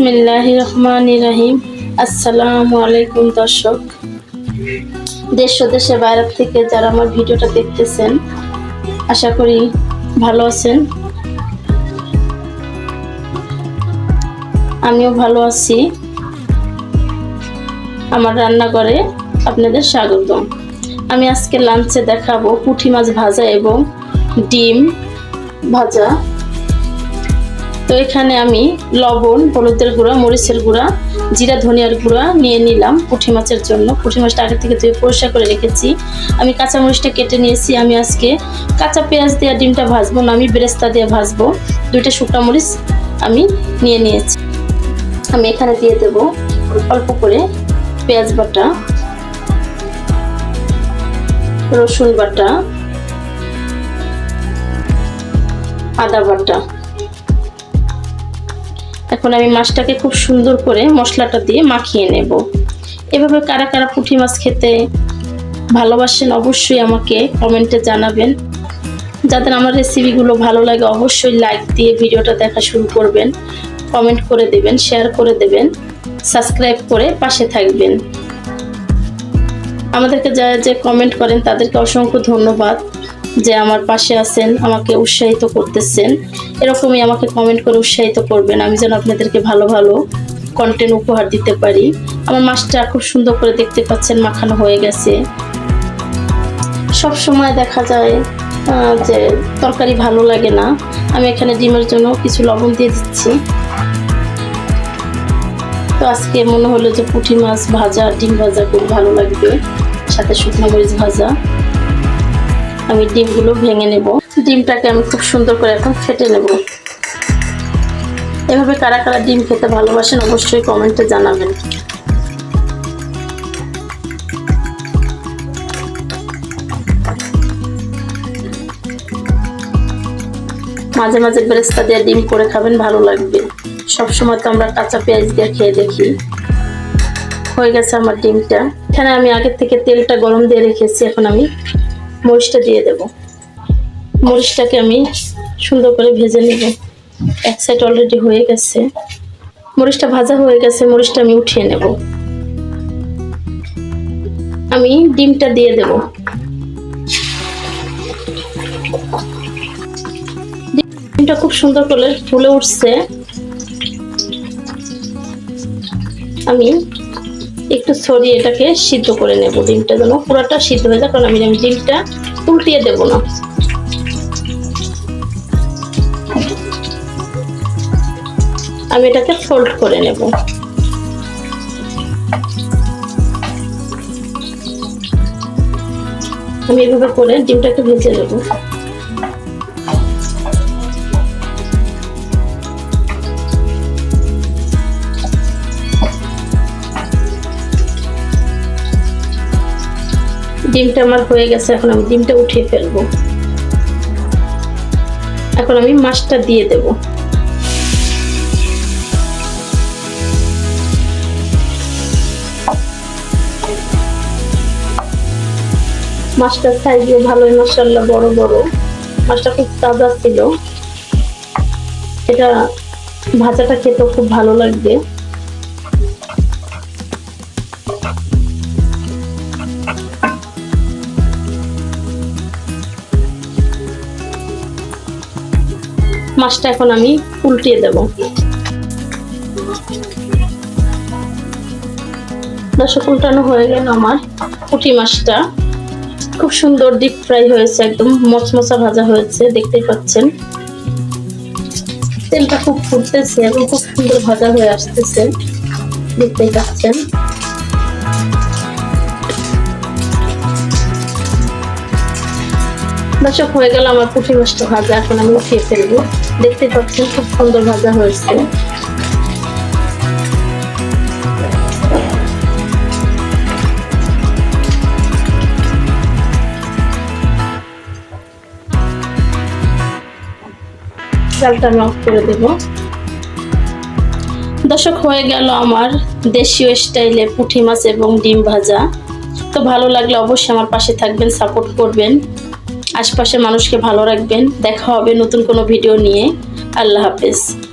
বিসমিল্লাহ রহমান রাহিম। আসসালামু আলাইকুম দর্শক। দেশ ও দেশের বাইরে থেকে যারা আমার ভিডিওটা দেখতেছেন, আশা করি ভালো আছেন। আমিও ভালো আছি। আমার রান্নাঘরে আপনাদের স্বাগতম। আমি আজকে লাঞ্চে দেখাবো পুঁটি মাছ ভাজা এবং ডিম ভাজা। তো এখানে আমি লবণ, হলুদের গুঁড়া, মরিচের গুঁড়া, জিরা, ধনিয়ার গুঁড়া নিয়ে নিলাম পুঁটি মাছের জন্য। পুঁটি মাছটা আগে থেকে ধুয়ে পরিষ্কার করে রেখেছি। আমি কাঁচা মরিচটা কেটে নিয়েছি। আমি আজকে কাঁচা পেঁয়াজ দিয়ে ডিমটা ভাজবো না, আমি বেরেস্তা দিয়ে ভাজবো। দুইটা শুকনা মরিচ আমি নিয়ে নিয়েছি। আমি এখানে দিয়ে দেব অল্প করে পেঁয়াজ বাটা, রসুন বাটা, আদা বাটা। এখন আমি মাছটাকে খুব সুন্দর করে মশলাটা দিয়ে মাখিয়ে নেব। এভাবে কারা কারা পুঁটি মাছ খেতে ভালোবাসেন অবশ্যই আমাকে কমেন্টে জানাবেন। যাদের আমার রেসিপিগুলো ভালো লাগে অবশ্যই লাইক দিয়ে ভিডিওটা দেখা শুরু করবেন। কমেন্ট করে দেবেন শেয়ার করে দেবেন সাবস্ক্রাইব করে পাশে থাকবেন। আমাদেরকে যারা যে কমেন্ট করেন তাদেরকে অসংখ্য ধন্যবাদ। যে আমার পাশে আছেন, আমাকে উৎসাহিত করতেছেন, এরকমই আমাকে কমেন্ট করে উৎসাহিত করবেন। আমি যেন আপনাদেরকে ভালো ভালো কন্টেন্ট উপহার দিতে পারি। আমার মাছটা খুব সুন্দর করে দেখতে পাচ্ছেন, মাখানো হয়ে গেছে। সব সময় দেখা যায় যে তরকারি ভালো লাগে না। আমি এখানে ডিমের জন্য কিছু লবণ দিয়ে দিচ্ছি। তো আজকে মনে হলো যে পুঁটি মাছ ভাজা, ডিম ভাজা খুব ভালো লাগবে, সাথে শুকনো মরিচ ভাজা। আমি ডিমগুলো ভেঙে নেব। ডিমটাকে আমি খুব সুন্দর করে এখন ফেটে নেব। এভাবে কারা কারা ডিম খেতে ভালোবাসেন অবশ্যই কমেন্টে জানাবেন। মাঝে মাঝে বেরেস্তা দিয়ে ডিম করে খাবেন, ভালো লাগবে। সবসময় তো আমরা কাঁচা পেঁয়াজ দিয়ে খেয়ে দেখি। হয়ে গেছে আমার ডিমটা। এখানে আমি আগের থেকে তেলটা গরম দিয়ে রেখেছি, এখন আমি মরিচটা দিয়ে দেব। মরিচটাকে আমি সুন্দর করে ভেজে নেব। এক সাইড অলরেডি হয়ে গেছে। মরিচটা ভাজা হয়ে গেছে, মরিচটা আমি উঠিয়ে নেব। আমি ডিমটা দিয়ে দেব। ডিমটা খুব সুন্দর করে ফুলে উঠছে। আমি একটু ছড়িয়ে এটাকে সিদ্ধ করে নেব ডিমটা যেন পুরোটা সিদ্ধ হয়ে যায়, কারণ আমি আমি ডিমটা উল্টিয়ে দেব না। আমি এটাকে ফোল্ড করে নেব। আমি এভাবে করে ডিমটাকে ভেজে নেব। ডিমটা আমার হয়ে গেছে, এখন আমি ডিমটা উঠিয়ে ফেলব। এখন আমি মাছটা দিয়ে দেব। মাছটার সাইজে ভালোই মশাল্লা বড় বড়। মাছটা খুব তাজা ছিল। এটা ভাজাটা খেতে খুব ভালো লাগবে। মাছটা এখন আমি উল্টিয়ে দেব। দর্শক, উল্টানো হয়ে গেল আমার পুঁটি মাছটা। খুব সুন্দর ডিপ ফ্রাই হয়েছে, একদম মচমচা ভাজা হয়েছে, দেখতেই পাচ্ছেন। তেলটা খুব ফুটতেছে এবং খুব সুন্দর ভাজা হয়ে আসতেছে, দেখতেই পাচ্ছেন। দর্শক হয়ে গেল, আমার পুঁটি মাছটা ভাজা এখন আমি উঠিয়ে ফেলব। দেখতে পাচ্ছেন খুব সুন্দর ভাজা হয়েছে। দর্শক হয়ে গেল আমার দেশীয় স্টাইলে পুঁটি মাছ এবং ডিম ভাজা। তো ভালো লাগলে অবশ্যই আমার পাশে থাকবেন, সাপোর্ট করবেন। আশপাশের মানুষকে ভালো রাখবেন। দেখা হবে নতুন কোনো ভিডিও নিয়ে। আল্লাহ হাফেজ।